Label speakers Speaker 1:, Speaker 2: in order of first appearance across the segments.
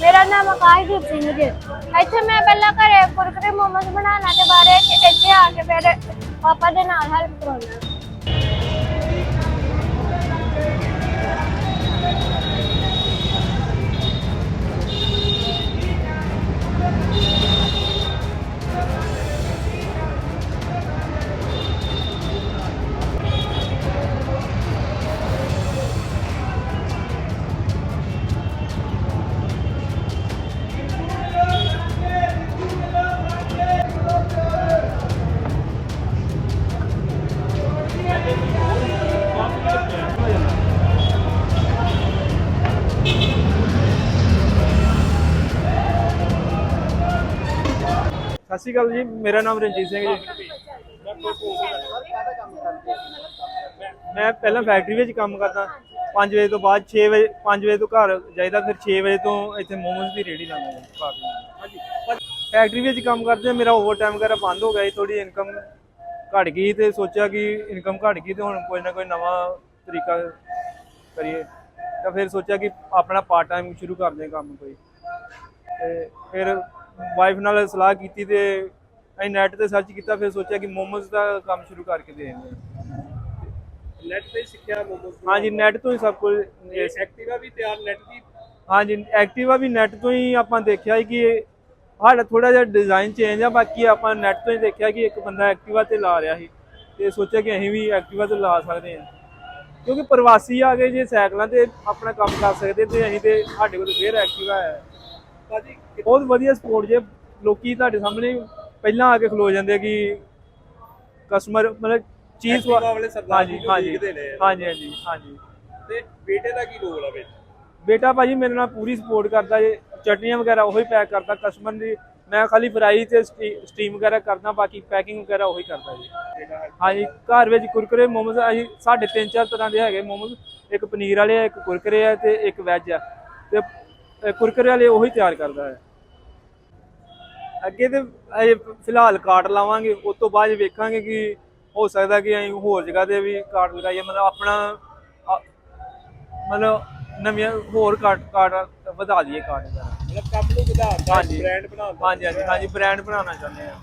Speaker 1: ਮੇਰਾ ਨਾਮ ਆਕਾਸ਼ਦੀਪ ਸਿੰਘ ਜੀ। ਇੱਥੇ ਮੈਂ ਪਹਿਲਾਂ ਘਰੇ ਕੁਰਕਰੇ ਮੋਮੋਸ ਬਣਾਉਣਾ ਤੇ ਬਾਰੇ ਇੱਥੇ ਆ ਕੇ ਫਿਰ ਪਾਪਾ ਦੇ ਨਾਲ ਹੈਲਪ ਕਰਾਉਣਾ
Speaker 2: ਸਤਿ ਸ਼੍ਰੀ ਅਕਾਲ ਜੀ, ਮੇਰਾ ਨਾਮ ਰਣਜੀਤ ਸਿੰਘ ਜੀ। ਮੈਂ ਪਹਿਲਾਂ ਫੈਕਟਰੀ ਵਿੱਚ ਕੰਮ ਕਰਦਾ 5 ਵਜੇ ਤੋਂ ਬਾਅਦ 6 ਵਜੇ 5 ਵਜੇ ਤੋਂ ਘਰ ਜਾਈਦਾ, ਫਿਰ 6 ਵਜੇ ਤੋਂ ਇੱਥੇ ਮੋਮੋਸ ਦੀ ਰੇੜੀ ਲਾਉਂਦਾ ਜੀ, ਘਰ ਨੂੰ। ਫੈਕਟਰੀ ਵਿੱਚ ਕੰਮ ਕਰਦੇ, ਮੇਰਾ ਓਵਰਟਾਈਮ ਵਗੈਰਾ ਬੰਦ ਹੋ ਗਿਆ ਜੀ ਥੋੜੀ ਇਨਕਮ ਘਟ ਗਈ ਤੇ ਸੋਚਿਆ ਕਿ ਇਨਕਮ ਘਟ ਗਈ ਤੇ ਹੁਣ ਕੋਈ ਨਾ ਕੋਈ ਨਵਾਂ ਤਰੀਕਾ ਕਰੀਏ। ਤਾਂ ਫਿਰ ਸੋਚਿਆ ਕਿ ਆਪਣਾ ਪਾਰਟ ਟਾਈਮ ਸ਼ੁਰੂ ਕਰਦੇ ਹਾਂ ਕੰਮ ਕੋਈ। ਤੇ ਫਿਰ ਵਾਈਫ ਨਾਲ ਸਲਾਹ ਕੀਤੀ ਤੇ ਅਸੀਂ ਨੈਟ ਤੇ ਸਰਚ ਕੀਤਾ ਫਿਰ ਸੋਚਿਆ ਕਿ ਮੋਮੋਸ ਦਾ ਕੰਮ ਸ਼ੁਰੂ ਕਰਕੇ ਦੇ ਦਿੰਦੇ ਹਾਂ।
Speaker 3: ਨੈਟ ਤੇ ਸਿੱਖਿਆ ਮੋਮੋਸ
Speaker 2: ਹਾਂਜੀ ਨੈਟ ਤੋਂ ਹੀ ਸਭ ਕੁਝ।
Speaker 3: ਐਕਟਿਵਾ ਵੀ ਤਿਆਰ ਨੈਟ ਦੀ?
Speaker 2: ਹਾਂਜੀ ਐਕਟਿਵਾ ਵੀ ਨੈਟ ਤੋਂ ਹੀ ਆਪਾਂ ਦੇਖਿਆ ਕਿ ਸਾਡਾ ਥੋੜਾ ਜਿਹਾ ਡਿਜ਼ਾਈਨ ਚੇਂਜ ਆ ਬਾਕੀ ਆਪਾਂ ਨੈਟ ਤੋਂ ਹੀ ਦੇਖਿਆ ਕਿ ਇੱਕ ਬੰਦਾ ਐਕਟਿਵਾ ਤੇ ਲਾ ਰਿਹਾ ਸੀ। ਤੇ ਸੋਚਿਆ ਕਿ ਅਸੀਂ ਵੀ ਐਕਟਿਵਾ ਤੇ ਲਾ ਸਕਦੇ ਹਾਂ। ਕਿਉਂਕਿ ਪ੍ਰਵਾਸੀ ਆ ਗਏ ਜੇ ਸਾਈਕਲਾਂ ਤੇ ਆਪਣਾ ਕੰਮ ਕਰ ਸਕਦੇ ਤੇ ਅਸੀਂ ਤੇ ਸਾਡੇ ਕੋਲ ਫੇਰ ਐਕਟਿਵਾ ਹੈ। ਬਹੁਤ ਵਧੀਆ ਸਪੋਰਟ ਜੇ ਲੋਕੀ ਤੁਹਾਡੇ ਸਾਹਮਣੇ ਪਹਿਲਾਂ ਆ ਕੇ ਖਲੋ ਜਾਂਦੇ ਕਿ ਕਸਟਮਰ ਮਤਲਬ ਚੀਜ਼
Speaker 3: ਵਾਲੇ ਸਰਦਾਰ ਜੀ
Speaker 2: ਹਾਂਜੀ। ਹਾਂਜੀ। ਹਾਂਜੀ ਹਾਂਜੀ।
Speaker 3: ਤੇ ਬੇਟੇ ਦਾ ਕੀ ਰੋਲ ਆ ਵਿੱਚ
Speaker 2: ਬੇਟਾ ਭਾਜੀ ਮੇਰੇ ਨਾਲ ਪੂਰੀ ਸਪੋਰਟ ਕਰਦਾ ਜੇ ਚਟਨੀਆਂ ਵਗੈਰਾ ਉਹੀ ਪੈਕ ਕਰਦਾ ਕਸਟਮਰ ਦੀ ਮੈਂ ਖਾਲੀ ਫਰਾਈ ਤੇ ਸਟੀਮ ਵਗੈਰਾ ਕਰਦਾ ਬਾਕੀ ਪੈਕਿੰਗ ਵਗੈਰਾ ਉਹੀ ਕਰਦਾ ਜੀ। ਹਾਂਜੀ ਘਰ ਵਿੱਚ ਕੁਰਕਰੇ ਮੋਮੋਸ ਅਸੀਂ ਸਾਡੇ ਤਿੰਨ ਚਾਰ ਤਰ੍ਹਾਂ ਦੇ ਹੈਗੇ ਮੋਮੋਸ। ਇੱਕ ਪਨੀਰ ਵਾਲੇ ਆ ਇੱਕ ਕੁਰਕਰੇ ਆ ਤੇ ਇੱਕ ਵੈਜ ਆ। ਤੇ ਕੁਰਕਰੇ ਵਾਲੇ ਉਹੀ ਤਿਆਰ ਕਰਦਾ ਹੈ। ਅੱਗੇ ਤੇ ਅਜੇ ਫਿਲਹਾਲ ਕਾਰਡ ਲਾਵਾਂਗੇ ਉਸ ਤੋਂ ਬਾਅਦ ਵੇਖਾਂਗੇ ਕਿ ਹੋ ਸਕਦਾ ਕਿ ਅਸੀਂ ਹੋਰ ਜਗ੍ਹਾ ਤੇ ਵੀ ਕਾਰਡ ਲਗਾਈਏ ਮਤਲਬ ਆਪਣਾ ਅ, ਮਤਲਬ ਨਵੀਆਂ ਹੋਰ ਕਾਰਡ ਕਾਰਡ ਵਧਾ ਦਈਏ ਕਾਰਡ ਵਗੈਰਾ।
Speaker 3: ਮਤਲਬ ਕੰਮ ਨੂੰ ਵਧਾਉਂਦਾ
Speaker 2: ਹਾਂਜੀ।
Speaker 3: ਬ੍ਰਾਂਡ ਬਣਾਉਂਦਾ
Speaker 2: ਹਾਂਜੀ ਹਾਂਜੀ ਹਾਂਜੀ ਬ੍ਰਾਂਡ ਬਣਾਉਣਾ ਚਾਹੁੰਦੇ ਆ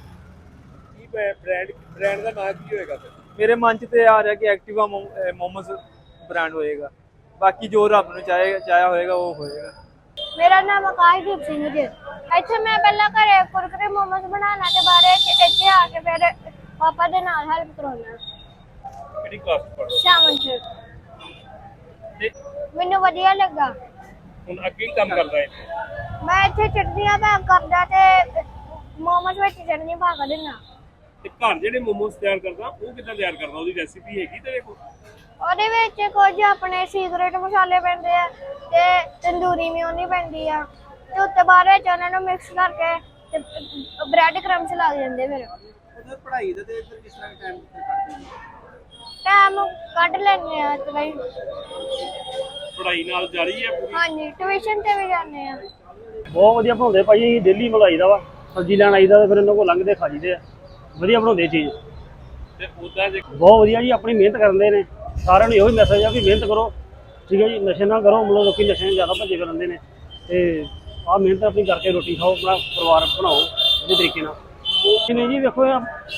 Speaker 3: ਕੀ ਬ੍ਰਾਂਡ ਬ੍ਰਾਂਡ ਦਾ ਨਾਮ ਕੀ ਹੋਏਗਾ ਫਿਰ?
Speaker 2: ਮੇਰੇ ਮਨ 'ਚ ਤੇ ਆ ਰਿਹਾ ਕਿ ਐਕਟਿਵਾ ਮੋਮੋਸ ਬ੍ਰਾਂਡ ਹੋਏਗਾ। ਬਾਕੀ ਜੋ ਰੱਬ ਨੂੰ ਚਾਹੇ ਚਾਹਿਆ ਹੋਏਗਾ ਉਹ ਹੋਏਗਾ।
Speaker 1: ਮੇਰਾ ਨਾਮ ਆਕਾਸ਼ਦੀਪ ਸਿੰਘ ਜੀ। ਇੱਥੇ ਮੈਂ ਪਹਿਲਾਂ ਘਰੇ ਕੁਰਕਰੇ ਮੋਮੋਸ ਬਣਾਉਣਾ ਤੇ ਬਾਰੇ ਇੱਥੇ ਆ ਕੇ ਫਿਰ ਪਾਪਾ ਦੇ ਨਾਲ ਹੈਲਪ ਕਰਾਉਣਾ
Speaker 3: ਕਿਹੜੀ ਕਲਾਸ ਪੜ੍ਹਦਾ
Speaker 1: ਸ਼ਾਮਨ
Speaker 3: ਤੇ
Speaker 1: ਮੈਨੂੰ ਵਧੀਆ ਲੱਗਾ।
Speaker 3: ਹੁਣ ਅੱਗੇ ਕੀ ਕੰਮ ਕਰਦਾ ਹੈ
Speaker 1: ਮੈਂ ਇੱਥੇ ਚਟਨੀਆਂ ਪੈਕ ਕਰਦਾ ਤੇ ਮੋਮੋਸ ਵਿੱਚ ਚਟਨੀ ਪਾ ਕੇ ਦਿੰਦਾ
Speaker 3: ਤੇ ਘਰ ਜਿਹੜੇ ਮੋਮੋਸ ਤਿਆਰ ਕਰਦਾ ਉਹ ਕਿੱਦਾਂ ਤਿਆਰ ਕਰਦਾ? ਉਹਦੀ ਰੈਸਿਪੀ ਹੈਗੀ ਤੇਰੇ ਕੋਲ?
Speaker 1: ਉਹਦੇ ਵਿੱਚ ਕੁਝ ਆਪਣੇ ਸੀਕ੍ਰੇਟ ਮਸਾਲੇ ਪੈਂਦੇ ਆ ਤੇ ਤੰਦੂਰੀ ਮਿਓਨੀ ਪੈਂਦੀ ਆ। ਤੇ ਉੱਤੇ ਬਾਅਦ ਵਿੱਚ ਉਹਨਾਂ ਨੂੰ ਮਿਕਸ ਕਰਕੇ ਤੇ ਬ੍ਰੈਡ ਕਰਮਸ ਲੱਗ ਜਾਂਦੇ ਫਿਰ।
Speaker 4: ਉਹਦਾ ਪੜ੍ਹਾਈ ਦਾ ਤੇ ਫਿਰ ਕਿਸ ਤਰ੍ਹਾਂ ਟਾਈਮ ਕੱਢਦੇ
Speaker 1: ਟਾਈਮ ਕੱਢ ਲੈਂਦੇ ਆ ਤੇ ਬਈ
Speaker 3: ਪੜ੍ਹਾਈ ਨਾਲ ਜਾਰੀ ਹੈ ਪੂਰੀ?
Speaker 1: ਹਾਂਜੀ ਟਿਊਸ਼ਨ ਤੇ ਵੀ ਜਾਂਦੇ ਆ।
Speaker 5: ਬਹੁਤ ਵਧੀਆ ਬਣਾਉਂਦੇ ਭਾਈ ਅਸੀਂ ਡੇਲੀ ਮਲਾਈ ਦਾ ਵਾ। ਸਬਜ਼ੀ ਲੈਣ ਆਈਦਾ ਤੇ ਫਿਰ ਇਹਨਾਂ ਕੋਲ ਲੰਘਦੇ ਖਾ ਜੀਦੇ ਆ। ਵਧੀਆ ਬਣਾਉਂਦੇ ਚੀਜ਼।
Speaker 3: ਤੇ ਉਦਾਂ ਜੇ
Speaker 5: ਬਹੁਤ ਵਧੀਆ ਜੀ ਆਪਣੀ ਮਿਹਨਤ ਕਰਦੇ ਨੇ। ਸਾਰਿਆਂ ਨੂੰ ਇਹੋ ਹੀ ਮੈਸੇਜ ਆ ਵੀ ਮਿਹਨਤ ਕਰੋ। ਠੀਕ ਹੈ ਜੀ ਨਸ਼ੇ ਨਾ ਕਰੋ ਮਤਲਬ ਲੋਕੀ ਨਸ਼ੇ ਨੂੰ ਜ਼ਿਆਦਾ ਭੱਜੇ ਫਿਰਦੇ ਨੇ। ਤੇ ਆਹ ਮਿਹਨਤ ਆਪਣੀ ਕਰਕੇ ਰੋਟੀ ਖਾਓ ਆਪਣਾ ਪਰਿਵਾਰ ਬਣਾਓ ਇਹਦੇ ਤਰੀਕੇ ਨਾਲ। ਜਿਵੇਂ ਜੀ ਵੇਖੋ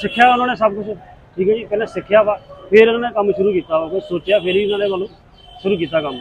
Speaker 5: ਸਿੱਖਿਆ ਉਹਨਾਂ ਨੇ ਸਭ ਕੁਝ ਠੀਕ ਹੈ ਜੀ ਪਹਿਲਾਂ ਸਿੱਖਿਆ ਵਾ ਫਿਰ ਇਹਨਾਂ ਨੇ ਕੰਮ ਸ਼ੁਰੂ ਕੀਤਾ ਵਾ। ਕੋਈ ਸੋਚਿਆ ਫਿਰ ਹੀ ਇਹਨਾਂ ਨੇ ਵੱਲੋਂ ਸ਼ੁਰੂ ਕੀਤਾ ਕੰਮ।